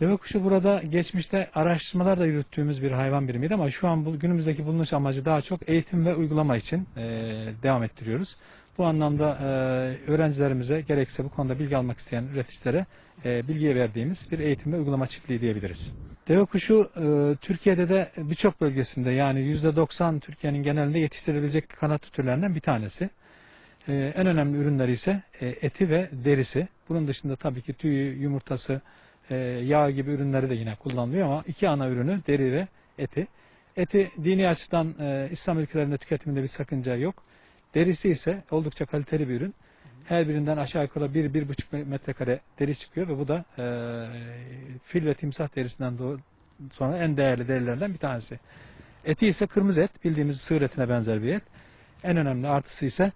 Deve kuşu burada geçmişte araştırmalar da yürüttüğümüz bir hayvan birimiydi ama şu an bu, günümüzdeki bulunuş amacı daha çok eğitim ve uygulama için e, devam ettiriyoruz. Bu anlamda e, öğrencilerimize gerekse bu konuda bilgi almak isteyen üreticilere e, bilgiye verdiğimiz bir eğitim ve uygulama çiftliği diyebiliriz. Deve kuşu e, Türkiye'de de birçok bölgesinde yani %90 Türkiye'nin genelinde yetiştirilebilecek kanatlı türlerinden bir tanesi. E, en önemli ürünleri ise e, eti ve derisi. Bunun dışında tabii ki tüyü, yumurtası, e, yağ gibi ürünleri de yine kullanılıyor ama iki ana ürünü deri ve eti. Eti dini açıdan e, İslam ülkelerinde tüketiminde bir sakınca yok. Derisi ise oldukça kaliteli bir ürün. Her birinden aşağı yukarı 1-1,5 metrekare deri çıkıyor ve bu da e, fil ve timsah derisinden sonra en değerli derilerden bir tanesi. Eti ise kırmızı et, bildiğimiz sığır etine benzer bir et. En önemli artısı ise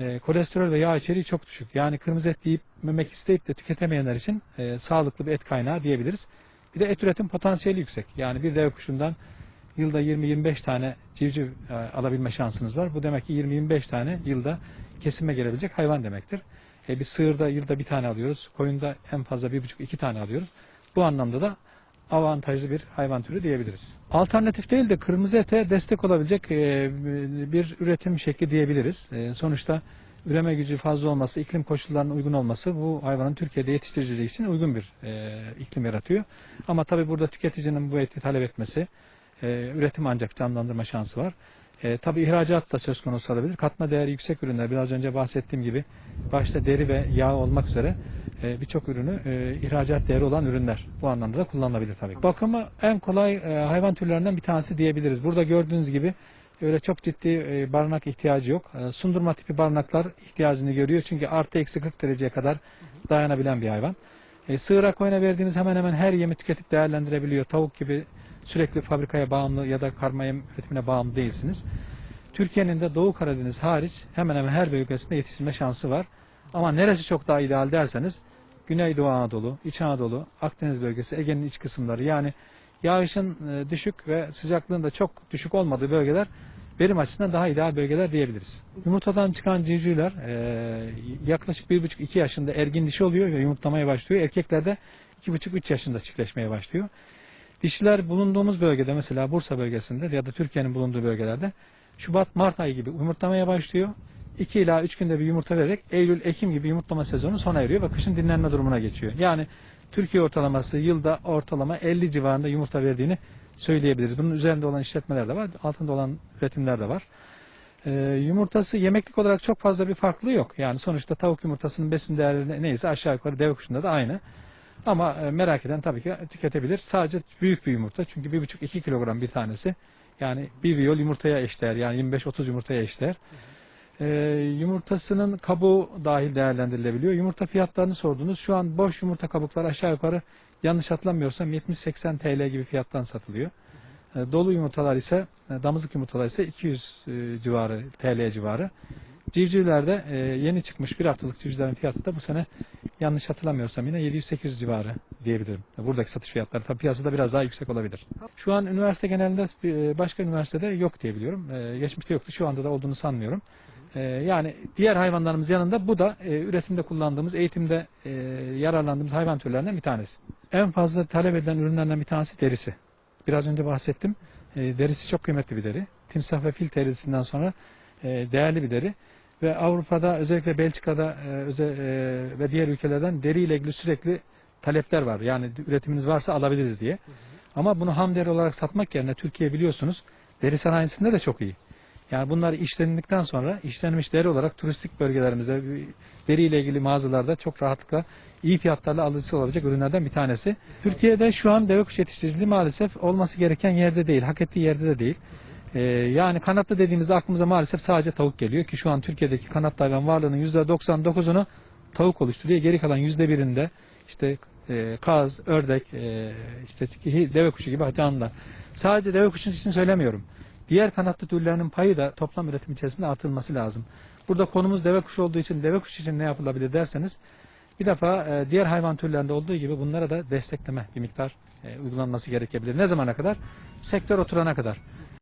e, kolesterol ve yağ içeriği çok düşük. Yani kırmızı et yiyip memek isteyip de tüketemeyenler için e, sağlıklı bir et kaynağı diyebiliriz. Bir de et üretim potansiyeli yüksek. Yani bir deve kuşundan yılda 20-25 tane civciv e, alabilme şansınız var. Bu demek ki 20-25 tane yılda kesime gelebilecek hayvan demektir. E, bir sığırda yılda bir tane alıyoruz. Koyunda en fazla bir buçuk iki tane alıyoruz. Bu anlamda da avantajlı bir hayvan türü diyebiliriz. Alternatif değil de kırmızı ete destek olabilecek e, bir üretim şekli diyebiliriz. E, sonuçta üreme gücü fazla olması, iklim koşullarına uygun olması bu hayvanın Türkiye'de yetiştiriciliği için uygun bir e, iklim yaratıyor. Ama tabii burada tüketicinin bu eti talep etmesi, üretim ancak canlandırma şansı var. E, tabii ihracat da söz konusu olabilir. Katma değeri yüksek ürünler, biraz önce bahsettiğim gibi başta deri ve yağ olmak üzere e, birçok ürünü e, ihracat değeri olan ürünler. Bu anlamda da kullanılabilir tabii. Bakımı en kolay e, hayvan türlerinden bir tanesi diyebiliriz. Burada gördüğünüz gibi öyle çok ciddi e, barınak ihtiyacı yok. E, sundurma tipi barınaklar ihtiyacını görüyor. Çünkü artı eksi 40 dereceye kadar dayanabilen bir hayvan. E, sığıra koyuna verdiğiniz hemen hemen her yemi tüketip değerlendirebiliyor. Tavuk gibi sürekli fabrikaya bağımlı ya da karma yem üretimine bağımlı değilsiniz. Türkiye'nin de Doğu Karadeniz hariç hemen hemen her bölgesinde yetiştirme şansı var. Ama neresi çok daha ideal derseniz Güneydoğu Anadolu, İç Anadolu, Akdeniz bölgesi, Ege'nin iç kısımları yani yağışın e, düşük ve sıcaklığın da çok düşük olmadığı bölgeler verim açısından daha ideal bölgeler diyebiliriz. Yumurtadan çıkan civcivler e, yaklaşık 1,5-2 yaşında ergin dişi oluyor ve yumurtlamaya başlıyor. Erkeklerde 2,5-3 yaşında çiftleşmeye başlıyor. Dişiler bulunduğumuz bölgede mesela Bursa bölgesinde ya da Türkiye'nin bulunduğu bölgelerde Şubat-Mart ayı gibi yumurtlamaya başlıyor. 2 ila 3 günde bir yumurta vererek Eylül-Ekim gibi yumurtlama sezonu sona eriyor ve kışın dinlenme durumuna geçiyor. Yani Türkiye ortalaması yılda ortalama 50 civarında yumurta verdiğini söyleyebiliriz. Bunun üzerinde olan işletmeler de var, altında olan üretimler de var. Ee, yumurtası yemeklik olarak çok fazla bir farklılığı yok. Yani sonuçta tavuk yumurtasının besin değeri neyse aşağı yukarı deve kuşunda da aynı. Ama e, merak eden tabii ki tüketebilir. Sadece büyük bir yumurta. Çünkü 1,5-2 kilogram bir tanesi. Yani bir viyol yumurtaya eşdeğer. Yani 25-30 yumurtaya eşdeğer. Ee, yumurtasının kabuğu dahil değerlendirilebiliyor. Yumurta fiyatlarını sordunuz. Şu an boş yumurta kabukları aşağı yukarı yanlış hatırlamıyorsam 70-80 TL gibi fiyattan satılıyor. Ee, dolu yumurtalar ise e, damızlık yumurtalar ise 200 e, civarı TL civarı. Civcivlerde e, yeni çıkmış bir haftalık civcivlerin fiyatı da bu sene yanlış hatırlamıyorsam yine 700-800 civarı diyebilirim. Buradaki satış fiyatları tabii piyasada biraz daha yüksek olabilir. Şu an üniversite genelinde e, başka üniversitede yok diye biliyorum. E, Geçmişte yoktu şu anda da olduğunu sanmıyorum. E, Yani diğer hayvanlarımız yanında bu da e, üretimde kullandığımız, eğitimde e, yararlandığımız hayvan türlerinden bir tanesi. En fazla talep edilen ürünlerden bir tanesi derisi. Biraz önce bahsettim. E, Derisi çok kıymetli bir deri. Timsah ve fil derisinden sonra e, değerli bir deri. Ve Avrupa'da özellikle Belçika'da e, özel, e, ve diğer ülkelerden deriyle ilgili sürekli talepler var. Yani üretiminiz varsa alabiliriz diye. Ama bunu ham deri olarak satmak yerine Türkiye biliyorsunuz deri sanayisinde de çok iyi. Yani bunlar işlenildikten sonra işlenmiş deri olarak turistik bölgelerimizde deriyle ilgili mağazalarda çok rahatlıkla iyi fiyatlarla alıcısı olabilecek ürünlerden bir tanesi. Türkiye'de şu an deve kuş yetiştiriciliği maalesef olması gereken yerde değil, hak ettiği yerde de değil. Ee, yani kanatlı dediğimizde aklımıza maalesef sadece tavuk geliyor ki şu an Türkiye'deki kanatlı hayvan varlığının %99'unu tavuk oluşturuyor. Geri kalan %1'inde işte e, kaz, ördek, e, işte deve kuşu gibi canlılar. Sadece deve kuşu için söylemiyorum. Diğer kanatlı türlerinin payı da toplam üretim içerisinde artırılması lazım. Burada konumuz deve kuşu olduğu için deve kuşu için ne yapılabilir derseniz bir defa e, diğer hayvan türlerinde olduğu gibi bunlara da destekleme bir miktar e, uygulanması gerekebilir. Ne zamana kadar? Sektör oturana kadar.